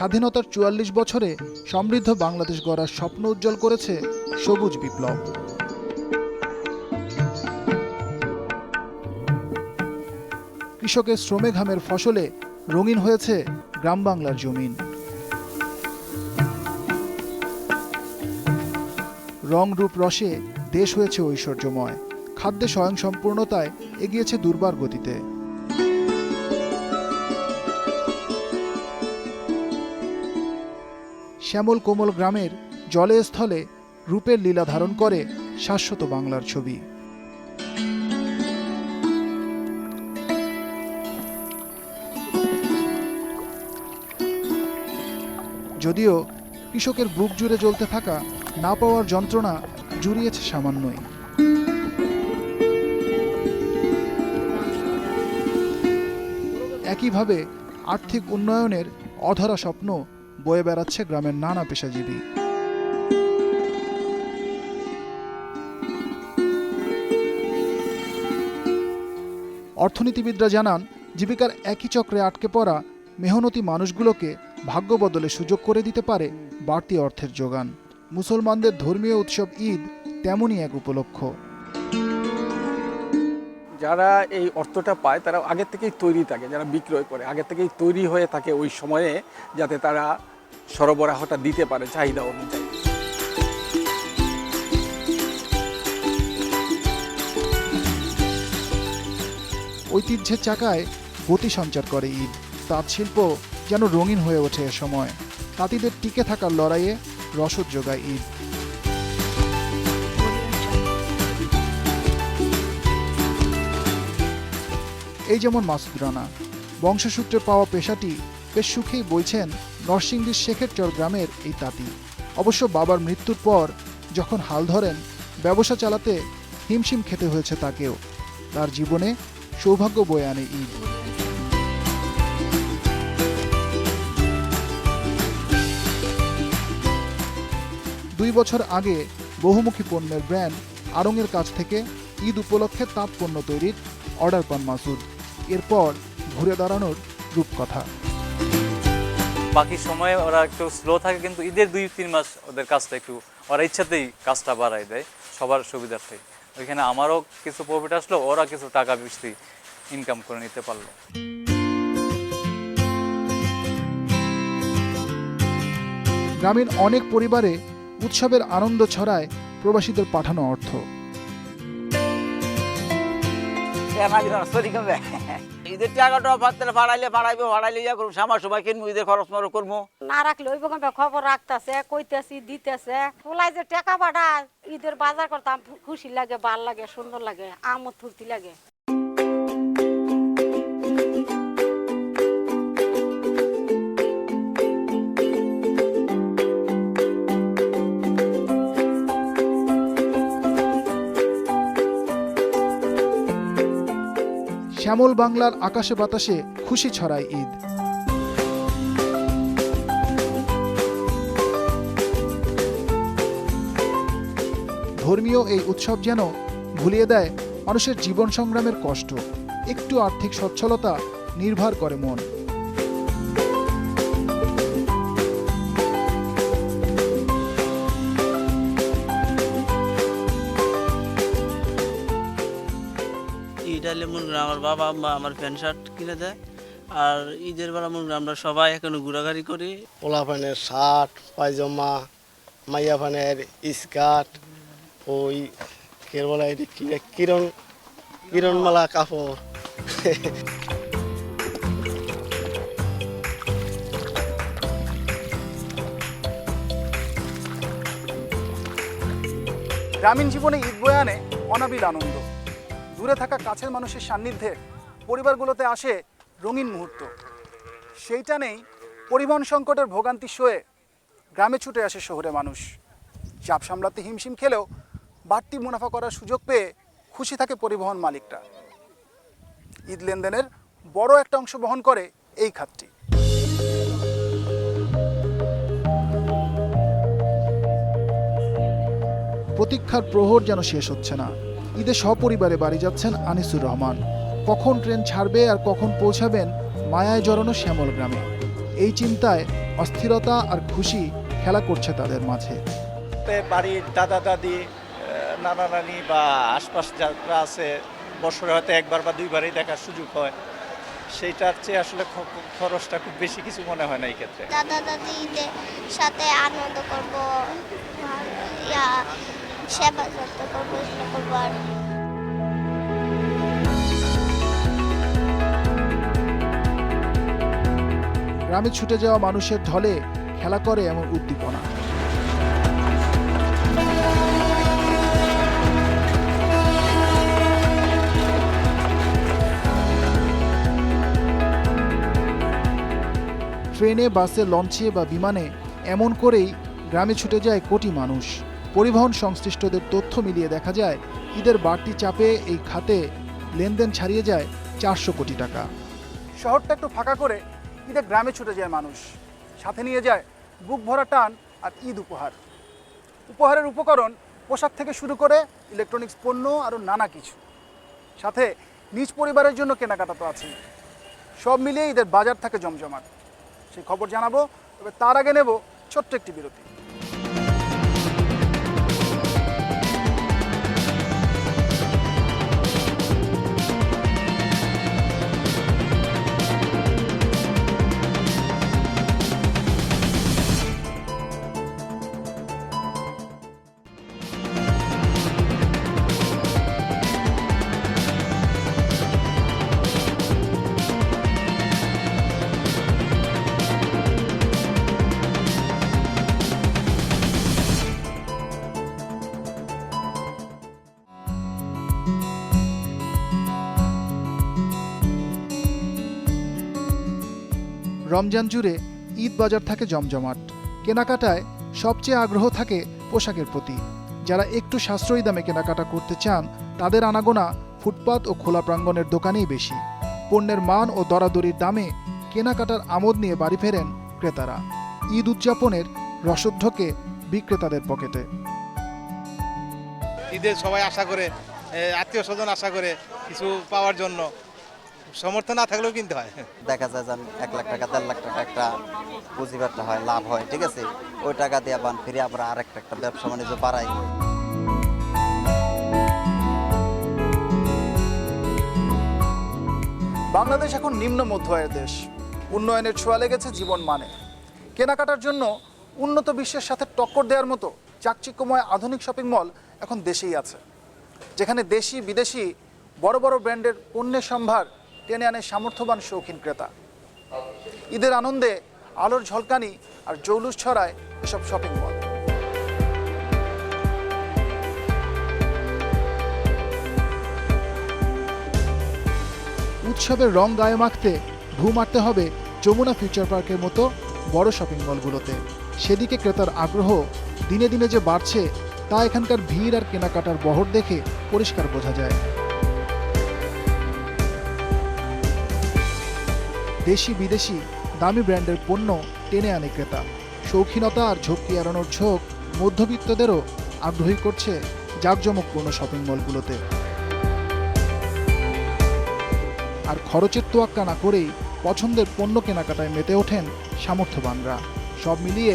স্বাধীনতার চুয়াল্লিশ বছরে সমৃদ্ধ বাংলাদেশ গড়ার স্বপ্ন উজ্জ্বল করেছে সবুজ বিপ্লব। কৃষকের শ্রমে ঘামের ফসলে রঙিন হয়েছে গ্রাম বাংলার জমিন। রং রূপ রসে দেশ হয়েছে ঐশ্বর্যময়। খাদ্যে স্বয়ংসম্পূর্ণতায় এগিয়েছে দুর্বার গতিতে। শ্যামল কোমল গ্রামের জলে স্থলে রূপের লীলা ধারণ করে শাশ্বত বাংলার ছবি। যদিও কৃষকের বুক জুড়ে জ্বলতে থাকা না পাওয়ার যন্ত্রণা জুড়িয়েছে সামান্যই। একইভাবে আর্থিক উন্নয়নের অধরা স্বপ্ন বয়ে বেড়াচ্ছে গ্রামের নানা পেশাজীবী। অর্থনীতিবিদরা জানান, জীবিকার একই চক্রে আটকে পড়া মেহনতি মানুষগুলোকে ভাগ্য বদলে সুযোগ করে দিতে পারে বাড়তি অর্থের যোগান। মুসলমানদের ধর্মীয় উৎসব ঈদ তেমনই এক উপলক্ষ। যারা এই অর্থটা পায়, তারা আগের থেকেই তৈরি থাকে, যারা বিক্রয় করে, আগের থেকেই তৈরি হয়ে থাকে ওই সময়ে যাতে তারা সরবরাহটা দিতে পারে চাহিদা অনুযায়ী। ঐতিহ্যের চাকায় গতি সঞ্চার করে ঈদ। তাঁত শিল্প যেন রঙিন হয়ে ওঠে এ সময়। তাঁতিদের টিকে থাকার লড়াইয়ে রসদ যোগায় ঈদ। এই যেমন মাসুদ রানা। বংশসূত্রে পাওয়া পেশাটি বেশ সুখেই বলছেন, নরসিংদীর শেখের চর গ্রামের এই তাঁতি। অবশ্য বাবার মৃত্যুর পর যখন হাল ধরেন, ব্যবসা চালাতে হিমশিম খেতে হয়েছে তাকেও। তার জীবনে সৌভাগ্য বয়ে আনে ঈদ। দুই বছর আগে বহুমুখী পণ্যের ব্র্যান্ড আড়ংয়ের কাছ থেকে ঈদ উপলক্ষে তাঁত পণ্য তৈরির অর্ডার পান মাসুদ। এরপর ঘুরে দাঁড়ানোর রূপকথা। বাকি সময়ে ওরা একটু স্লো থাকে কিন্তু ঈদের দুই তিন মাস ওদের কাজটা একটু ওরা ইচ্ছাতেই কাজটা বাড়ায় দেয় সবার সুবিধার্থে। ওইখানে আমারও কিছু প্রফিট আসলো ওরা কিছু টাকা বেশি ইনকাম করে নিতে পারল। গ্রামীণ অনেক পরিবারে উৎসবের আনন্দ ছড়ায় প্রবাসীদের পাঠানো অর্থ। ঈদের টাকাটা ইয়া কিনবো ঈদের খরচ করব না রাখলে ওই বকম খবর রাখতেছে কইতেছি দিতেছে পোলাই যে টাকা পাঠায় ঈদের বাজার করতাম খুশি লাগে ভালো লাগে সুন্দর লাগে আমোদ ফুর্তি লাগে শ্যামল বাংলার আকাশে বাতাসে খুশি ছড়ায় ঈদ। ধর্মীয় এই উৎসব যেন ভুলিয়ে দেয় মানুষের জীবন সংগ্রামের কষ্ট, একটু আর্থিক সচ্ছলতা নির্ভর করে মন। আমার বাবা আম্মা আমার প্যান্ট শার্ট কিনে দেয়। আর ঈদের বেলা মনে আমরা সবাই এখনও ঘোরাঘুরি করি। পোলা ফানের শার্ট পায়জামা মাইয়া ফানের স্কার্ট ওই কে বলা কিরণ কিরণমালা কাপড়। গ্রামীণ জীবনে ঈদ বয়ে আনে অনাবিল আনন্দ। দূরে থাকা কাছের মানুষের সান্নিধ্যে পরিবারগুলোতে আসে রঙিন মুহূর্ত। সেইটা নেই পরিবহন সংকটের ভোগান্তি সয়ে গ্রামে ছুটে আসে শহরে মানুষ। চাপ সামলাতে হিমশিম খেলেও বাড়তি মুনাফা করার সুযোগ পেয়ে খুশি থাকে পরিবহন মালিকরা। ঈদ লেনদেনের বড় একটা অংশ বহন করে এই খাতটি। প্রতীক্ষার প্রহর যেন শেষ হচ্ছে না। ঈদে সপরিবারে বাড়ি যাচ্ছেন আনিসুর রহমান। কখন ট্রেন ছাড়বে আর কখন পৌঁছাবেন মায়ায় জড়ানো শ্যামল গ্রামে। এই চিন্তায় অস্থিরতা আর খুশি খেলা করছে তাদের মাঝে। বাড়ির দাদা দাদি নানা নানি বা আশপাশ যারা আছে বছরে হয়তো একবার বা দুইবারই দেখার সুযোগ হয়। সেইটার চেয়ে আসলে খরচটা খুব বেশি কিছু মনে হয় না এই ক্ষেত্রে। দাদা দাদিদের সাথে আনন্দ করব। ইয়া গ্রামে ছুটে যাওয়া মানুষের ঢলে খেলা করে এমন উদ্দীপনা। ট্রেনে, বাসে, লঞ্চে বা বিমানে এমন করেই গ্রামে ছুটে যায় কোটি মানুষ। পরিবহন সংশ্লিষ্টদের তথ্য মিলিয়ে দেখা যায়, ঈদের বাড়তি চাপে এই খাতে লেনদেন ছাড়িয়ে যায় চারশো কোটি টাকা। শহরটা একটু ফাঁকা করে ঈদে গ্রামে ছুটে যায় মানুষ। সাথে নিয়ে যায় বুক ভরা টান আর ঈদ উপহার। উপহারের উপকরণ, পোশাক থেকে শুরু করে ইলেকট্রনিক্স পণ্য আরও নানা কিছু। সাথে নিজ পরিবারের জন্য কেনাকাটা তো আছে সব মিলিয়ে ঈদের বাজার থাকে জমজমাট। সেই খবর জানাব, তবে তার আগে নেব ছোট্ট একটি বিরতি। রমজান জুড়ে ঈদ বাজার থাকে জমজমাট। কেনাকাটায় সবচেয়ে আগ্রহ থাকে পোশাকের প্রতি। যারা একটু সাশ্রয়ী দামে কেনাকাটা করতে চান, তাদের আনাগোনা ফুটপাত ও খোলা প্রাঙ্গণের দোকানেই বেশি। পণ্যের মান ও দরাদরির দামে কেনাকাটার আমোদ নিয়ে বাড়ি ফেরেন ক্রেতারা। ঈদ উদযাপনের রসদ ঢোকে বিক্রেতাদের পকেটে। ঈদের সবাই আশা করে আত্মীয় স্বজন আশা করে কিছু পাওয়ার জন্য। সমর্থন না থাকলেও কিনতে হয়। দেখা যায় যে এক লাখ টাকা দেড় লাখ টাকা একটা পুঁজিবারটা হয় লাভ হয় ঠিক আছে? ওই টাকা দিয়ে আবার ফিরে আবার আরেকটা একটা ব্যবসা বাণিজ্য বাড়াই। বাংলাদেশ এখন নিম্ন মধ্য আয়ের দেশ। উন্নয়নের ছোঁয়া লেগেছে জীবন মানে। কেনাকাটার জন্য উন্নত বিশ্বের সাথে টক্কর দেওয়ার মতো চাকচিক্যময় আধুনিক শপিং মল এখন দেশেই আছে। যেখানে দেশি বিদেশি বড় বড় ব্র্যান্ডের পণ্যের সম্ভার টেনে আনে সামর্থ্যবান শৌখিন ক্রেতা। ঈদের আনন্দে আলোর ঝলকানি আর জৌলুস ছড়ায় এসব শপিং মল উৎসবের রং গায়ে মাখতে ঢু মারতে হবে যমুনা ফিউচার পার্কের মতো বড় শপিং মলগুলোতে সেদিকে ক্রেতার আগ্রহ দিনে দিনে যে বাড়ছে, তা এখানকার ভিড় আর কেনাকাটার বহর দেখে পরিষ্কার বোঝা যায়। দেশি বিদেশি দামি ব্র্যান্ডের পণ্য টেনে আনে ক্রেতা। শৌখিনতা আর ঝক্কি এড়ানোর ঝোঁক মধ্যবিত্তদেরও আগ্রহী করছে জাঁকজমকপূর্ণ শপিং মলগুলোতে। আর খরচের তোয়াক্কা না করেই পছন্দের পণ্য কেনাকাটায় মেতে ওঠেন সামর্থ্যবানরা। সব মিলিয়ে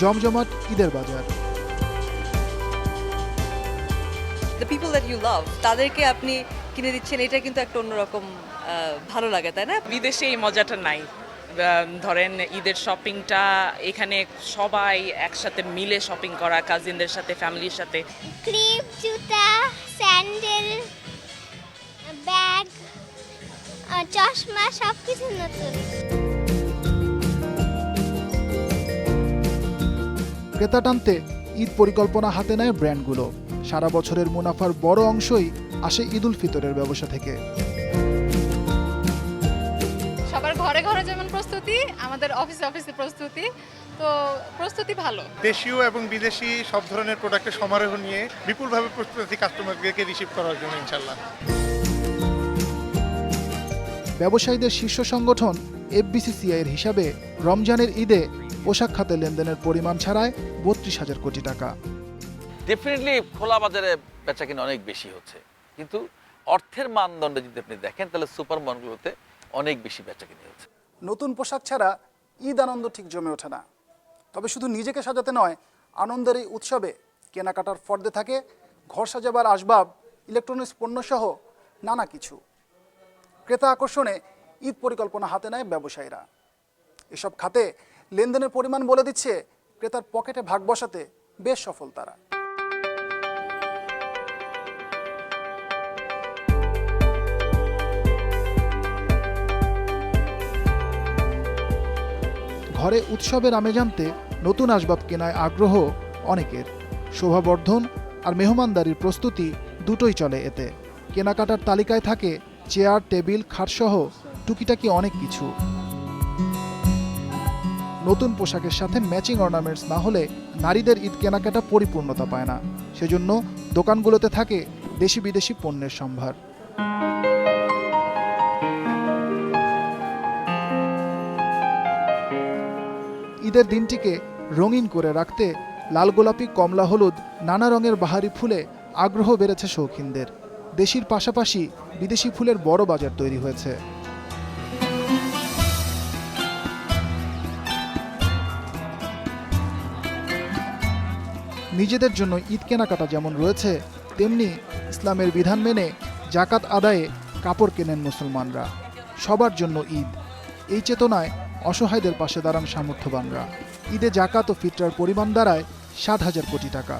জমজমাট ঈদের বাজার। The people that you love তাদেরকে আপনি কিনে দিচ্ছেন, এটা কিন্তু একটা অন্যরকম ভালো লাগে তাই না? বিদেশে এই মজাটা নাই। ধরেন ঈদের শপিংটা এখানে সবাই একসাথে মিলে শপিং করা কাজিনদের সাথে ফ্যামিলির সাথে। ক্লিপ জুতা স্যান্ডেল ব্যাগ চশমা সব কিছু নতুন। ক্রেতা টানতে ঈদ পরিকল্পনা হাতে নেয় ব্র্যান্ডগুলো। সারা বছরের মুনাফার বড় অংশই আসে ঈদুল ফিতরের ব্যবসা থেকে। ঘরে যেমন প্রস্তুতি আমাদের অফিসে অফিসে প্রস্তুতি। তো প্রস্তুতি ভালো। দেশীয় এবং বিদেশি সব ধরনের প্রোডাক্টের সমারোহ নিয়ে বিপুলভাবে প্রস্তুতি কাস্টমারদেরকে রিসিভ করার জন্য ইনশাল্লাহ ব্যবসায়ীদের শীর্ষ সংগঠন এফবিসিসিআই এর হিসাবে রমজানের ঈদে পোশাক খাতে লেনদেনের পরিমাণ ছাড়ায় বত্রিশ হাজার কোটি টাকা। ডেফিনেটলি খোলা বাজারে বেচা কিনা অনেক বেশি হচ্ছে। কিন্তু অর্থের মানদণ্ডে যদি আপনি দেখেন তাহলে সুপার মলগুলোতে অনেক বেশি বেচা কিনে হচ্ছে। নতুন পোশাক ছাড়া ঈদ আনন্দ ঠিক জমে ওঠে না। তবে শুধু নিজেকে সাজাতে নয়, আনন্দের এই উৎসবে কেনাকাটার ফর্দে থাকে, ঘর সাজাবার আসবাব, ইলেকট্রনিক্স পণ্যসহ নানা কিছু। ক্রেতা আকর্ষণে ঈদ পরিকল্পনা হাতে নেয় ব্যবসায়ীরা। এসব খাতে লেনদেনের পরিমাণ বলে দিচ্ছে ক্রেতার পকেটে ভাগ বসাতে বেশ সফল তারা। ঘরে উৎসবের আমেজ আনতে নতুন আসবাব কেনায় আগ্রহ অনেকের। শোভাবর্ধন আর মেহমানদারির প্রস্তুতি দুটোই চলে এতে। কেনাকাটার তালিকায় থাকে চেয়ার, টেবিল, খাটসহ টুকিটাকি অনেক কিছু। নতুন পোশাকের সাথে ম্যাচিং অর্নামেন্টস না হলে নারীদের ঈদ কেনাকাটা পরিপূর্ণতা পায় না। সেজন্য দোকানগুলোতে থাকে দেশি বিদেশি পণ্যের সম্ভার। ঈদের দিনটিকে রঙিন করে রাখতে লাল গোলাপি, কমলা হলুদ, নানা রঙের বাহারি ফুলে আগ্রহ বেড়েছে শৌখিনদের। দেশির পাশাপাশি বিদেশি ফুলের বড় বাজার তৈরি হয়েছে। নিজেদের জন্য ঈদ কেনাকাটা যেমন রয়েছে, তেমনি ইসলামের বিধান মেনে জাকাত আদায়ে কাপড় কেনেন মুসলমানরা। সবার জন্য ঈদ। এই চেতনায় অসহায়দের পাশে দাঁড়ান সামর্থ্যবানরা। ঈদে জাকাত ও ফিতরার পরিমাণ দাঁড়ায় সাত হাজার কোটি টাকা।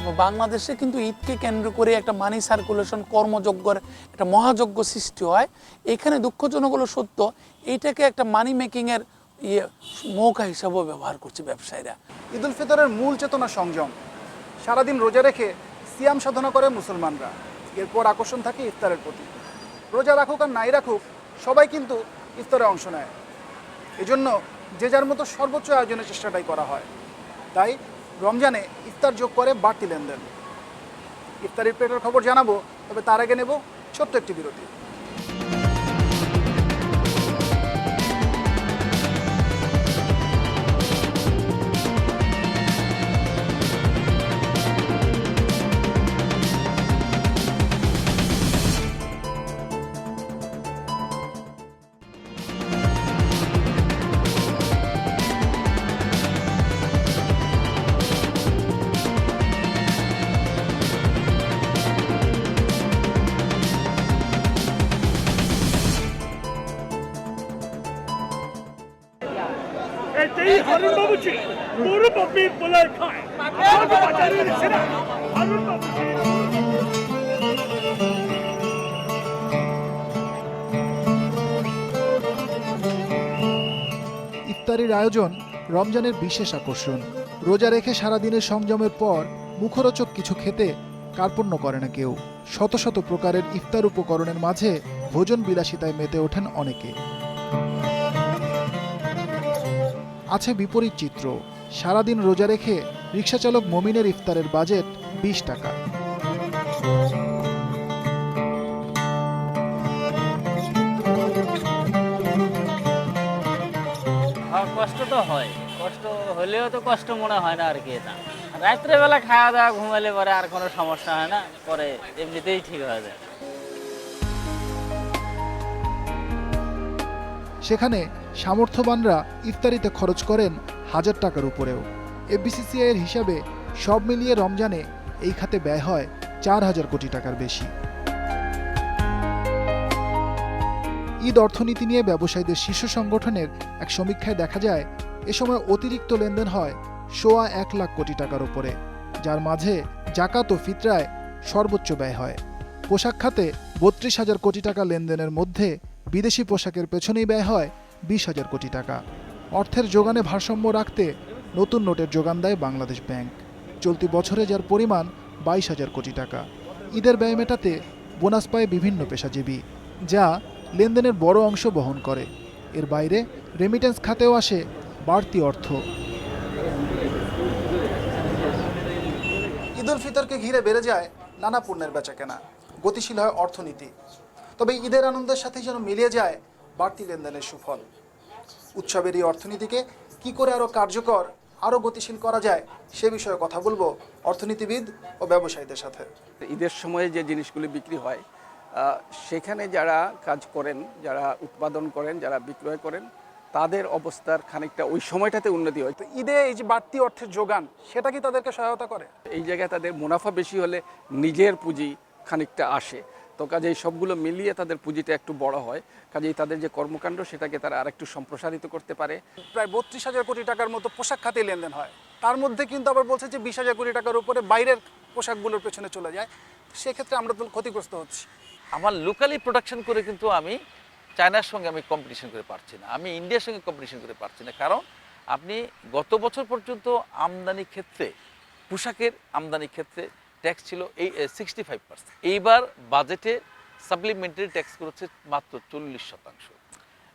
এবং বাংলাদেশে কিন্তু ঈদকে কেন্দ্র করে একটা মানি সার্কুলেশন কর্মযজ্ঞর একটা মহাযজ্ঞ সৃষ্টি হয়। এখানে দুঃখজনক হলো সত্য এইটাকে একটা মানি মেকিংয়ের ইয়ে মৌকা হিসাবেও ব্যবহার করছে ব্যবসায়ীরা। ঈদ উল ফিতরের মূল চেতনা সংযম। সারাদিন রোজা রেখে সিয়াম সাধনা করে মুসলমানরা। এরপর আকর্ষণ থাকে ইফতারের প্রতি। রোজা রাখুক আর নাই রাখুক সবাই কিন্তু ইফতারে অংশ নেয়। এজন্য যে যার মতো সর্বোচ্চ আয়োজনের চেষ্টাটাই করা হয়। তাই রমজানে ইফতার যোগ করে বাড়তি লেনদেন। ইফতারের পেটের খবর জানাব, তবে তার আগে নেব ছোট্ট একটি বিরতি। ইফতারির আয়োজন রমজানের বিশেষ আকর্ষণ। রোজা রেখে সারাদিনের সংযমের পর মুখরোচক কিছু খেতে কার্পণ্য করে না কেউ। শত শত প্রকারের ইফতার উপকরণের মাঝে ভোজন বিলাসিতায় মেতে ওঠেন অনেকে। আছে বিপরীত চিত্র। সারাদিন রোজা রেখে রিক্সাচালক মমিনের ইফতারের বাজেট বিশ টাকা। কষ্ট তো হয়। কষ্ট হলেও তো কষ্ট মনে হয় না আর কি এটা। রাত্রেবেলা খাওয়া দাওয়া ঘুমালে পরে আর কোনো সমস্যা হয় না পরে এমনিতেই ঠিক হয়ে যায়। সেখানে সামর্থ্যবানরা ইফতারিতে খরচ করেন হাজার টাকার উপরেও। এফবিসিসিআই এর হিসাবে সব মিলিয়ে রমজানে এই খাতে ব্যয় হয় চার হাজার কোটি টাকার বেশি। ঈদ অর্থনীতি নিয়ে ব্যবসায়ীদের শীর্ষ সংগঠনের এক সমীক্ষায় দেখা যায়, এ সময় অতিরিক্ত লেনদেন হয় সোয়া এক লাখ কোটি টাকার উপরে, যার মাঝে জাকাত ও ফিতরায় সর্বোচ্চ ব্যয় হয়। পোশাক খাতে বত্রিশ হাজার কোটি টাকা লেনদেনের মধ্যে বিদেশি পোশাকের পেছনেই ব্যয় হয় বিশ হাজার কোটি টাকা। অর্থের যোগানে ভারসাম্য রাখতে নতুন নোটের যোগান দেয় বাংলাদেশ ব্যাংক। চলতি বছরে যার পরিমাণ বাইশ হাজার কোটি টাকা। ঈদের ব্যয় মেটাতে বোনাস পায় বিভিন্ন পেশাজীবী, যা লেনদেনের বড় অংশ বহন করে। এর বাইরে রেমিটেন্স খাতেও আসে বাড়তি অর্থ। ঈদ উল ফিতরকে ঘিরে বেড়ে যায় নানা পণ্যের বেচাকেনা। গতিশীল হয় অর্থনীতি। তবে ঈদের আনন্দের সাথে যেন মিলিয়ে যায় বাড়তি লেনদেনের সুফল। উৎসবের এই অর্থনীতিকে কি করে আরও কার্যকর আরও গতিশীল করা যায় সে বিষয়ে কথা বলব অর্থনীতিবিদ ও ব্যবসায়ীদের সাথে। ঈদের সময়ে যে জিনিসগুলি বিক্রি হয় সেখানে যারা কাজ করেন যারা উৎপাদন করেন যারা বিক্রয় করেন তাদের অবস্থার খানিকটা ওই সময়টাতে উন্নতি হয়। তো ঈদে এই যে বাড়তি অর্থের যোগান সেটা কি তাদেরকে সহায়তা করে? এই জায়গায় তাদের মুনাফা বেশি হলে নিজের পুঁজি খানিকটা আসে। তো কাজেই সবগুলো মিলিয়ে তাদের পুঁজিটা একটু বড় হয়। কাজেই তাদের যে কর্মকাণ্ড সেটাকে তারা আরেকটু সম্প্রসারিত করতে পারে। প্রায় বত্রিশ হাজার কোটি টাকার মতো পোশাক খাতে লেনদেন হয়। তার মধ্যে কিন্তু আবার বলছে যে বিশ হাজার কোটি টাকার উপরে বাইরের পোশাকগুলোর পেছনে চলে যায়। সেক্ষেত্রে আমরা তো ক্ষতিগ্রস্ত হচ্ছি। আমার লোকালি প্রোডাকশন করে কিন্তু আমি চায়নার সঙ্গে আমি কম্পিটিশন করে পারছি না। আমি ইন্ডিয়ার সঙ্গে কম্পিটিশন করে পারছি না। কারণ আপনি গত বছর পর্যন্ত আমদানি ক্ষেত্রে পোশাকের আমদানি ক্ষেত্রে ট্যাক্স ছিল এই সিক্সটি ফাইভ পার্সেন্ট এইবার বাজেটে সাপ্লিমেন্টারি ট্যাক্স করেছে মাত্র চল্লিশ শতাংশ।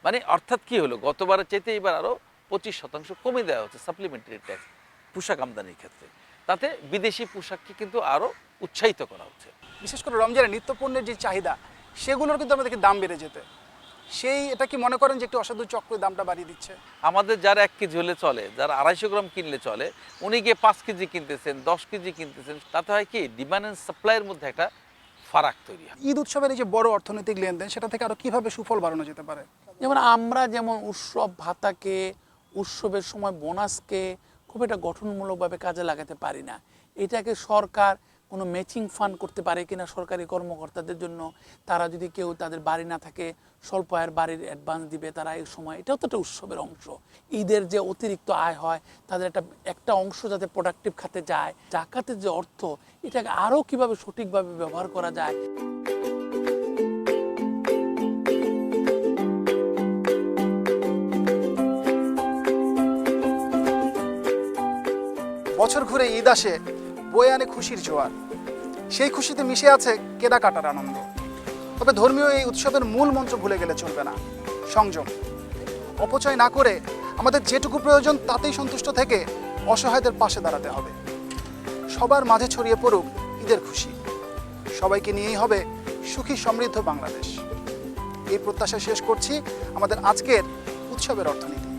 মানে অর্থাৎ কি হলো? গতবারের চাইতে এবার আরও পঁচিশ শতাংশ কমে দেওয়া হচ্ছে সাপ্লিমেন্টারি ট্যাক্স পোশাক আমদানির ক্ষেত্রে। তাতে বিদেশি পোশাককে কিন্তু আরও উৎসাহিত করা হচ্ছে। বিশেষ করে রমজানের নিত্যপণ্যের যে চাহিদা, সেগুলোর কিন্তু আমাদেরকে দাম বেড়ে যেতে। সেই এটা কি মনে করেন যে একটু অসাধু চক্র দামটা বাড়িয়ে দিচ্ছে? আমাদের যারা এক কেজি হলে চলে যারা আড়াইশো গ্রাম কিনলে চলে উনি গিয়ে পাঁচ কেজি কিনতেছেন দশ কেজি কিনতেছেন তাতে হয় কি ডিমান্ড অ্যান্ড সাপ্লাইয়ের মধ্যে একটা ফারাক তৈরি হয়। ঈদ উৎসবের এই যে বড় অর্থনৈতিক লেনদেন সেটা থেকে আরও কীভাবে সুফল বাড়ানো যেতে পারে? যেমন আমরা যেমন উৎসব ভাতাকে উৎসবের সময় বোনাসকে খুব একটা গঠনমূলকভাবে কাজে লাগাতে পারি না। এটাকে সরকার কোনো ম্যাচিং ফান্ড করতে পারে কিনা সরকারি কর্মকর্তাদের জন্য, তারা যদি কেউ তাদের বাড়ি না থাকে, স্বল্প আয়ের বাড়ির অ্যাডভান্স দিবে তারা এই সময়, এটাও তো একটা উৎসবের অংশ। ঈদের যে অতিরিক্ত আয় হয়, তাদের একটা একটা অংশ যাতে প্রোডাক্টিভ খাতে যায়, জাকাতের যে অর্থ, এটাকে আরও কীভাবে সঠিকভাবে ব্যবহার করা যায়। বছর ঘুরে ঈদ আসে বয়ে আনে খুশির জোয়ার। সেই খুশিতে মিশে আছে কেনাকাটার আনন্দ। তবে ধর্মীয় এই উৎসবের মূল মন্ত্র ভুলে গেলে চলবে না। সংযম। অপচয় না করে আমাদের যেটুকু প্রয়োজন তাতেই সন্তুষ্ট থেকে অসহায়দের পাশে দাঁড়াতে হবে। সবার মাঝে ছড়িয়ে পড়ুক ঈদের খুশি। সবাইকে নিয়েই হবে সুখী সমৃদ্ধ বাংলাদেশ। এই প্রত্যাশা শেষ করছি আমাদের আজকের উৎসবের অর্থনীতি।